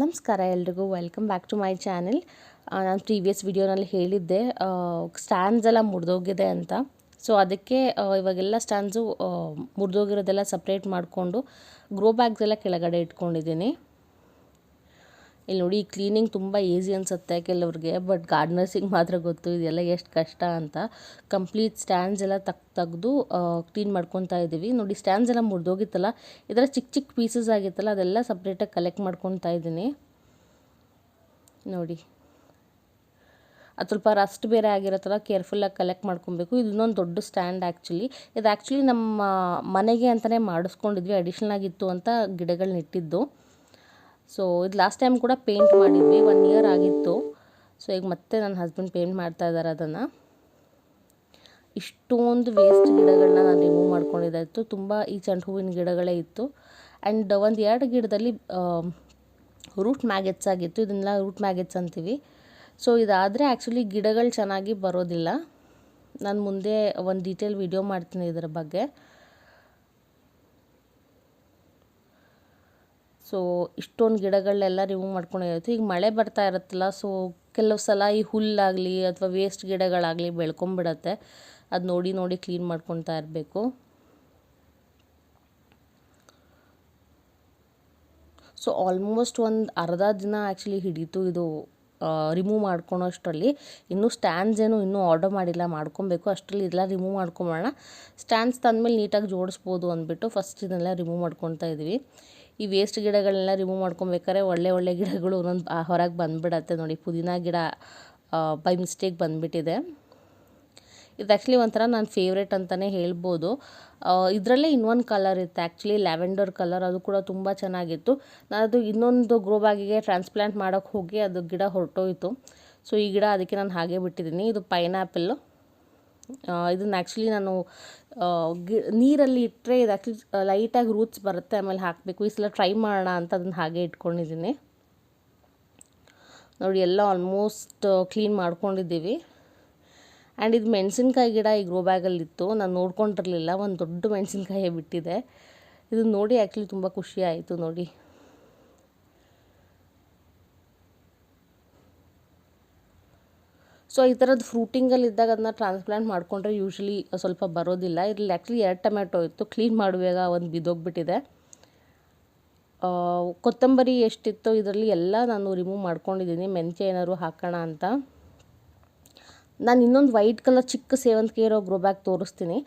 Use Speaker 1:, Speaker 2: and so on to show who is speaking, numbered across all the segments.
Speaker 1: ನಮಸ್ಕಾರ ಎಲ್ರಿಗೂ. Welcome back to my channel ನಾನು ಪ್ರೀವಿಯಸ್ ವಿಡಿಯೋನಲ್ಲಿ ಹೇಳಿದ್ದೆ ಸ್ಟ್ಯಾಂಡ್ಸ್ ಎಲ್ಲ ಮುರಿದೋಗಿದೆ ಅಂತ. ಸೊ ಅದಕ್ಕೆ ಇವಾಗೆಲ್ಲ ಸ್ಟ್ಯಾಂಡ್ಸು ಮುರಿದೋಗಿರೋದೆಲ್ಲ ಸಪ್ರೇಟ್ ಮಾಡಿಕೊಂಡು ಗ್ರೋ ಬ್ಯಾಗ್ಸ್ ಎಲ್ಲ ಕೆಳಗಡೆ ಇಟ್ಕೊಂಡಿದ್ದೀನಿ. ಇಲ್ಲಿ ನೋಡಿ ಕ್ಲೀನಿಂಗ್ ತುಂಬ ಈಸಿ ಅನಿಸುತ್ತೆ ಕೆಲವ್ರಿಗೆ ಬಟ್ ಗಾರ್ಡ್ನರ್ಸಿಗೆ ಮಾತ್ರ ಗೊತ್ತು, ಇದೆಲ್ಲ ಎಷ್ಟು ಕಷ್ಟ ಅಂತ. ಕಂಪ್ಲೀಟ್ ಸ್ಟ್ಯಾಂಡ್ಸ್ ಎಲ್ಲ ತಕ್, ತೆಗೆದು ಕ್ಲೀನ್ ಮಾಡ್ಕೊತಾ ಇದ್ದೀವಿ ನೋಡಿ ಸ್ಟ್ಯಾಂಡ್ಸ್ ಎಲ್ಲ ಮುರಿದೋಗಿತ್ತಲ್ಲ ಇದರ ಚಿಕ್ಕ ಚಿಕ್ಕ ಪೀಸಸ್ ಆಗಿತ್ತಲ್ಲ, ಅದೆಲ್ಲ ಸಪ್ರೇಟಾಗಿ ಕಲೆಕ್ಟ್ ಮಾಡ್ಕೊತಾ ಇದ್ದೀನಿ ನೋಡಿ, ಅದು ಸ್ವಲ್ಪ ರಸ್ಟ್ ಬೇರೆ ಆಗಿರುತ್ತಲ್ಲ ಕೇರ್ಫುಲ್ಲಾಗಿ ಕಲೆಕ್ಟ್ ಮಾಡ್ಕೊಬೇಕು. ಇದು ಇನ್ನೊಂದು ದೊಡ್ಡ ಸ್ಟ್ಯಾಂಡ್ ಆ್ಯಕ್ಚುಲಿ ಇದು ಆ್ಯಕ್ಚುಲಿ ನಮ್ಮ ಮನೆಗೆ ಅಂತಲೇ ಮಾಡಿಸ್ಕೊಂಡಿದ್ವಿ ಅಡಿಷ್ನಲ್ ಆಗಿತ್ತು ಅಂತ ಗಿಡಗಳನ್ನ ಇಟ್ಟಿದ್ದು. ಸೊ ಇದು ಲಾಸ್ಟ್ ಟೈಮ್ ಕೂಡ ಪೇಂಟ್ ಮಾಡಿದ್ವಿ ಒನ್ ಇಯರ್ ಆಗಿತ್ತು. ಸೊ ಈಗ ಮತ್ತೆ ನನ್ನ ಹಸ್ಬೆಂಡ್ ಪೇಂಟ್ ಮಾಡ್ತಾ ಇದ್ದಾರೆ ಅದನ್ನು. ಇಷ್ಟೊಂದು ವೇಸ್ಟ್ ಗಿಡಗಳನ್ನ ನಾನು ರಿಮೂವ್ ಮಾಡ್ಕೊಂಡಿದ್ದಾಯಿತು ತುಂಬ ಈ ಚೆಂಡು ಹೂವಿನ ಗಿಡಗಳೇ ಇತ್ತು. ಆ್ಯಂಡ್ ಒಂದು ಎರಡು ಗಿಡದಲ್ಲಿ ರೂಟ್ ಮ್ಯಾಗೆಟ್ಸ್ ಆಗಿತ್ತು. ಇದನ್ನೆಲ್ಲ ರೂಟ್ ಮ್ಯಾಗೆಟ್ಸ್ ಅಂತೀವಿ. ಸೊ ಇದಾದರೆ ಆ್ಯಕ್ಚುಲಿ ಗಿಡಗಳು ಚೆನ್ನಾಗಿ ಬರೋದಿಲ್ಲ. ನಾನು ಮುಂದೆ ಒಂದು ಡೀಟೇಲ್ ವಿಡಿಯೋ ಮಾಡ್ತೀನಿ ಇದರ ಬಗ್ಗೆ. ಸೊ ಇಷ್ಟೊಂದು ಗಿಡಗಳನ್ನೆಲ್ಲ ರಿಮೂವ್ ಮಾಡ್ಕೊಂಡಿರುತ್ತೆ ಈಗ ಮಳೆ ಬರ್ತಾ ಇರುತ್ತಲ್ಲ ಸೊ ಕೆಲವು ಸಲ ಈ ಹುಲ್ಲಾಗಲಿ ಅಥವಾ ವೇಸ್ಟ್ ಗಿಡಗಳಾಗಲಿ ಬೆಳ್ಕೊಂಬಿಡತ್ತೆ. ಅದು ನೋಡಿ ನೋಡಿ ಕ್ಲೀನ್ ಮಾಡ್ಕೊತಾ ಇರಬೇಕು. ಸೊ ಆಲ್ಮೋಸ್ಟ್ ಒಂದು ಅರ್ಧ ದಿನ ಆ್ಯಕ್ಚುಲಿ ಹಿಡೀತು ಇದು ರಿಮೂವ್ ಮಾಡ್ಕೊಳೋ ಅಷ್ಟರಲ್ಲಿ. ಇನ್ನೂ ಸ್ಟ್ಯಾಂಡ್ಸ್ ಏನು ಇನ್ನೂ ಆರ್ಡರ್ ಮಾಡಿಲ್ಲ, ಮಾಡ್ಕೊಬೇಕು. ಅಷ್ಟರಲ್ಲಿ ಇದೆಲ್ಲ ರಿಮೂವ್ ಮಾಡ್ಕೊಂಬೋಣ ಸ್ಟ್ಯಾಂಡ್ಸ್ ತಂದಮೇಲೆ ನೀಟಾಗಿ ಜೋಡಿಸ್ಬೋದು ಅಂದ್ಬಿಟ್ಟು ಫಸ್ಟ್ ಇದನ್ನೆಲ್ಲ ರಿಮೂವ್ ಮಾಡ್ಕೊತಾ ಇದ್ವಿ. ಈ ವೇಸ್ಟ್ ಗಿಡಗಳನ್ನೆಲ್ಲ ರಿಮೂವ್ ಮಾಡ್ಕೊಬೇಕಾದ್ರೆ ಒಳ್ಳೆ ಒಳ್ಳೆ ಗಿಡಗಳು ಒಂದೊಂದು ಹೊರಗೆ ಬಂದುಬಿಡತ್ತೆ ನೋಡಿ. ಪುದೀನ ಗಿಡ ಬೈ ಮಿಸ್ಟೇಕ್ ಬಂದುಬಿಟ್ಟಿದೆ. ಇದು ಆ್ಯಕ್ಚುಲಿ ಒಂಥರ ನನ್ನ ಫೇವ್ರೇಟ್ ಅಂತಲೇ ಹೇಳ್ಬೋದು. ಇದರಲ್ಲೇ ಇನ್ನೊಂದು ಕಲರ್ ಇತ್ತು ಆ್ಯಕ್ಚುಲಿ ಲ್ಯಾವೆಂಡರ್ ಕಲರ್ ಅದು ಕೂಡ ತುಂಬ ಚೆನ್ನಾಗಿತ್ತು. ನಾನು ಅದು ಇನ್ನೊಂದು ಗ್ರೋ ಬ್ಯಾಗಿಗೆ ಟ್ರಾನ್ಸ್ಪ್ಲಾಂಟ್ ಮಾಡೋಕ್ಕೆ ಹೋಗಿ ಅದು ಗಿಡ ಹೊರಟೋಯ್ತು. ಸೊ ಈ ಗಿಡ ಅದಕ್ಕೆ ನಾನು ಹಾಗೆ ಬಿಟ್ಟಿದ್ದೀನಿ. ಇದು ಪೈನಾಪಲ್ಲು ಇದನ್ನು ಆ್ಯಕ್ಚುಲಿ ನಾನು ಗಿ, ನೀರಲ್ಲಿ ಇಟ್ಟರೆ ಇದು ಆ್ಯಕ್ಚುಲಿ ಲೈಟಾಗಿ ರೂಟ್ಸ್ ಬರುತ್ತೆ, ಆಮೇಲೆ ಹಾಕಬೇಕು. ಈ ಸಲ ಟ್ರೈ ಮಾಡೋಣ ಅಂತ ಅದನ್ನು ಹಾಗೆ ಇಟ್ಕೊಂಡಿದ್ದೀನಿ. ನೋಡಿ, ಎಲ್ಲ ಆಲ್ಮೋಸ್ಟ್ ಕ್ಲೀನ್ ಮಾಡ್ಕೊಂಡಿದ್ದೀವಿ. ಆ್ಯಂಡ್ ಇದು ಮೆಣಸಿನ್ಕಾಯಿ ಗಿಡ ಈ ಗ್ರೋ ಬ್ಯಾಗಲ್ಲಿತ್ತು ನಾನು ನೋಡ್ಕೊಂಡಿರಲಿಲ್ಲ. ಒಂದು ದೊಡ್ಡ ಮೆಣಸಿನ್ಕಾಯಿ ಬಿಟ್ಟಿದೆ. ಇದನ್ನು ನೋಡಿ ಆ್ಯಕ್ಚುಲಿ ತುಂಬ ಖುಷಿ ಆಯಿತು ನೋಡಿ. ಸೊ ಈ ಥರದ್ದು ಫ್ರೂಟಿಂಗಲ್ಲಿ ಇದ್ದಾಗ ಅದನ್ನ ಟ್ರಾನ್ಸ್ಪ್ಲಾಂಟ್ ಮಾಡಿಕೊಂಡ್ರೆ ಯೂಶ್ವಲಿ ಸ್ವಲ್ಪ ಬರೋದಿಲ್ಲ. ಇದ್ರಲ್ಲಿ ಆ್ಯಕ್ಚುಲಿ ಎರಡು ಟೊಮೆಟೊ ಇತ್ತು. ಕ್ಲೀನ್ ಮಾಡುವಾಗ ಒಂದು ಬಿದ್ದೋಗ್ಬಿಟ್ಟಿದೆ. ಕೊತ್ತಂಬರಿ ಎಷ್ಟಿತ್ತು ಇದರಲ್ಲಿ ಎಲ್ಲ ನಾನು ರಿಮೂವ್ ಮಾಡ್ಕೊಂಡಿದ್ದೀನಿ. ಮೆಂತ್ಯ ಏನಾದ್ರು ಹಾಕೋಣ ಅಂತ. ನಾನು ಇನ್ನೊಂದು ವೈಟ್ ಕಲರ್ ಚಿಕ್ಕ ಸೇವಂತಿಗೆ ಇರೋ ಗ್ರೋ ಬ್ಯಾಗ್ ತೋರಿಸ್ತೀನಿ.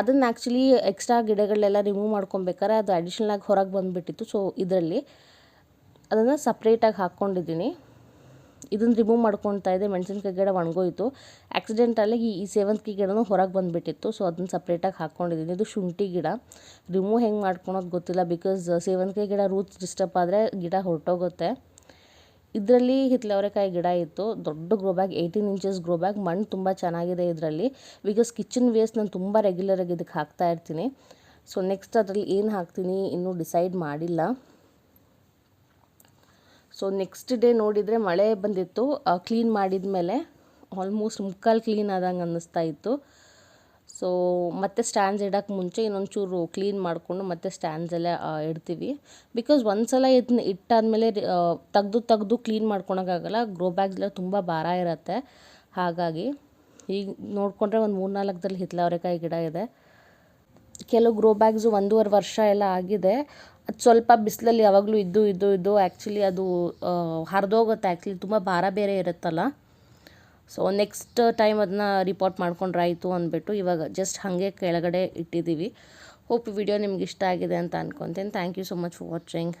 Speaker 1: ಅದನ್ನು ಆ್ಯಕ್ಚುಲಿ ಎಕ್ಸ್ಟ್ರಾ ಗಿಡಗಳೆಲ್ಲ ರಿಮೂವ್ ಮಾಡ್ಕೊಬೇಕಾದ್ರೆ ಅದು ಅಡಿಷ್ನಲಾಗಿ ಹೊರಗೆ ಬಂದುಬಿಟ್ಟಿತ್ತು. ಸೊ ಇದರಲ್ಲಿ ಅದನ್ನು ಸಪ್ರೇಟಾಗಿ ಹಾಕ್ಕೊಂಡಿದ್ದೀನಿ ಇದನ್ನು ರಿಮೂವ್ ಮಾಡ್ಕೊತಾ ಇದೆ ಮೆಣಸಿನ್ಕಾಯಿ ಗಿಡ ಒಣಗೋಯಿತು. ಆ್ಯಕ್ಸಿಡೆಂಟಲ್ಲಿ ಈ ಸೇವಂತಿಗೆ ಗಿಡನೂ ಹೊರಗೆ ಬಂದುಬಿಟ್ಟಿತ್ತು. ಸೊ ಅದನ್ನು ಸಪ್ರೇಟಾಗಿ ಹಾಕ್ಕೊಂಡಿದ್ದೀನಿ ಇದು ಶುಂಠಿ ಗಿಡ. ರಿಮೂವ್ ಹೆಂಗೆ ಮಾಡ್ಕೊಳೋದು ಗೊತ್ತಿಲ್ಲ ಬಿಕಾಸ್ ಸೇವಂತಿಗೆ ಗಿಡ ರೂಟ್ಸ್ ಡಿಸ್ಟರ್ಬ್ ಆದರೆ ಗಿಡ ಹೊರಟೋಗುತ್ತೆ. ಇದರಲ್ಲಿ ಹಿತ್ಲವರೆಕಾಯಿ ಗಿಡ ಇತ್ತು. ದೊಡ್ಡ grow bag eighteen inches grow bag ಮಣ್ಣು ತುಂಬ ಚೆನ್ನಾಗಿದೆ ಇದರಲ್ಲಿ. ಬಿಕಾಸ್ ಕಿಚನ್ ವೇಸ್ಟ್ ನಾನು ತುಂಬ ರೆಗ್ಯುಲರಾಗಿ ಇದಕ್ಕೆ ಹಾಕ್ತಾ ಇರ್ತೀನಿ. ಸೊ ನೆಕ್ಸ್ಟ್ ಅದರಲ್ಲಿ ಏನು ಹಾಕ್ತೀನಿ ಇನ್ನೂ ಡಿಸೈಡ್ ಮಾಡಿಲ್ಲ. ಸೊ ನೆಕ್ಸ್ಟ್ ಡೇ ನೋಡಿದರೆ ಮಳೆ ಬಂದಿತ್ತು. ಕ್ಲೀನ್ ಮಾಡಿದ ಮೇಲೆ ಆಲ್ಮೋಸ್ಟ್ ಮುಕ್ಕಾಲು ಕ್ಲೀನ್ ಆದಂಗೆ ಅನ್ನಿಸ್ತಾ ಇತ್ತು. ಸೊ ಮತ್ತೆ ಸ್ಟ್ಯಾಂಡ್ಸ್ ಇಡೋಕ್ಕೆ ಮುಂಚೆ ಇನ್ನೊಂಚೂರು ಕ್ಲೀನ್ ಮಾಡಿಕೊಂಡು ಮತ್ತೆ ಸ್ಟ್ಯಾಂಡ್ಸ್ ಎಲ್ಲ ಇಡ್ತೀವಿ. ಬಿಕಾಸ್ ಒಂದು ಸಲ ಇದನ್ನ ಇಟ್ಟಾದಮೇಲೆ ತೆಗ್ದು ತೆಗ್ದು ಕ್ಲೀನ್ ಮಾಡ್ಕೊಳಕ್ಕಾಗಲ್ಲ ಗ್ರೋ ಬ್ಯಾಗ್ಸ್ ತುಂಬ ಭಾರ ಇರುತ್ತೆ. ಹಾಗಾಗಿ ಈಗ ನೋಡಿಕೊಂಡ್ರೆ ಒಂದು ಮೂರು ನಾಲ್ಕದಲ್ಲಿ ಹಿತ್ಲವರೆಕಾಯಿ ಗಿಡ ಇದೆ. ಕೆಲವು ಗ್ರೋ ಬ್ಯಾಗ್ಸು ಒಂದೂವರೆ ವರ್ಷ ಎಲ್ಲ ಆಗಿದೆ. ಅದು ಸ್ವಲ್ಪ ಬಿಸಿಲಲ್ಲಿ ಯಾವಾಗಲೂ ಇದ್ದು ಇದ್ದು ಇದ್ದು ಆ್ಯಕ್ಚುಲಿ ಅದು ಹರಿದೋಗುತ್ತೆ. ಆ್ಯಕ್ಚುಲಿ ತುಂಬ ಭಾರ ಬೇರೆ ಇರುತ್ತಲ್ಲ. ಸೊ ನೆಕ್ಸ್ಟ್ ಟೈಮ್ ಅದನ್ನ ರಿಪೋರ್ಟ್ ಮಾಡ್ಕೊಂಡ್ರಾಯಿತು ಅಂದ್ಬಿಟ್ಟು ಇವಾಗ ಜಸ್ಟ್ ಹಾಗೆ ಕೆಳಗಡೆ ಇಟ್ಟಿದ್ದೀವಿ ಹೋಪ್ ವಿಡಿಯೋ ನಿಮ್ಗೆ ಇಷ್ಟ ಆಗಿದೆ ಅಂತ ಅನ್ಕೊತೀನಿ. Thank you so much for watching